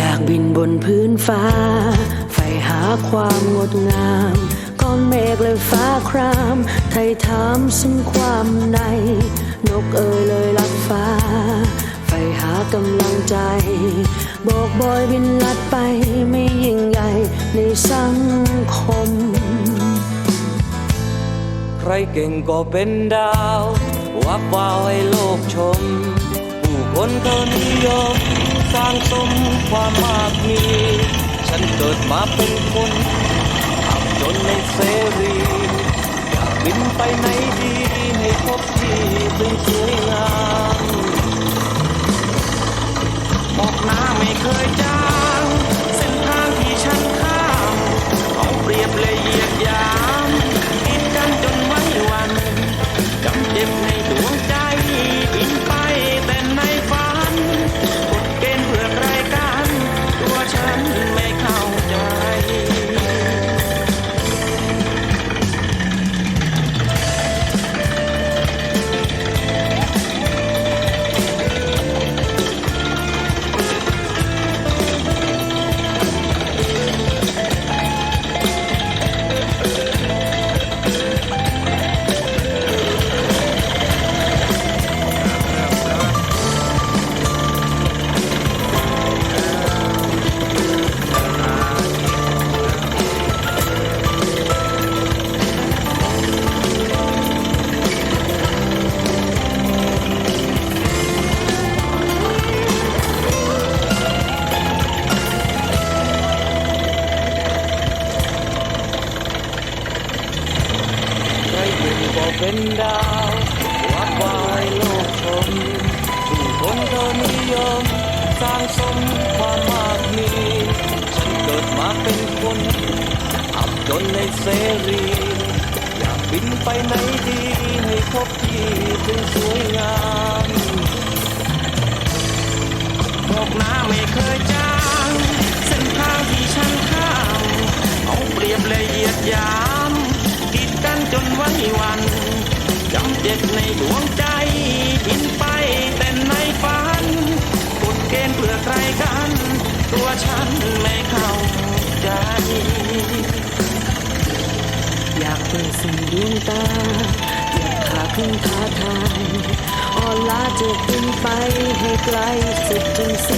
อยากบินบนพื้นฟ้าใฝ่หาความงดงาม ก้อนเมฆและฟ้าคราม ไทยถามซึ่งความใน นกเอ่ยเลยลัดฟ้าใฝ่หากำลังใจ บอกบอยบินลัดไปไม่ยิ่งใหญ่ในสังคม ใครเก่งก็เป็นดาววับวาวให้โลกชม ผู้คนเขานิยม สร้างสมความมากมี ฉันเกิดมาเป็นคนอับจนในเสรีอยากบินไปไหนดีให้พบที่เป็นสวยงาม เก่งก็เป็นดาววับวายโลกชมผู้คนเขานิยมสร้างสมความมากมีฉันเกิดมาเป็นคนอับจนในเสรี อยากบินไปไหนดีให้พบที่ถึงสวยงามบอกน้าไม่เคยจางเส้นทางที่ฉันข้ามเอาเปรียบเลยเหยียดยาม กีดกันจนไว้วัน จำเจ็บในดวงใจบินไปแต่ในฝันกฎเกณฑ์เพื่อใครกัน ตัวฉันไม่เข้าใจ อยากเปิดสิ่งดวงตาอยากขาขึ้นท้าทายอ่อนล้าจะบินไปให้ไกลสุดจนสิ้น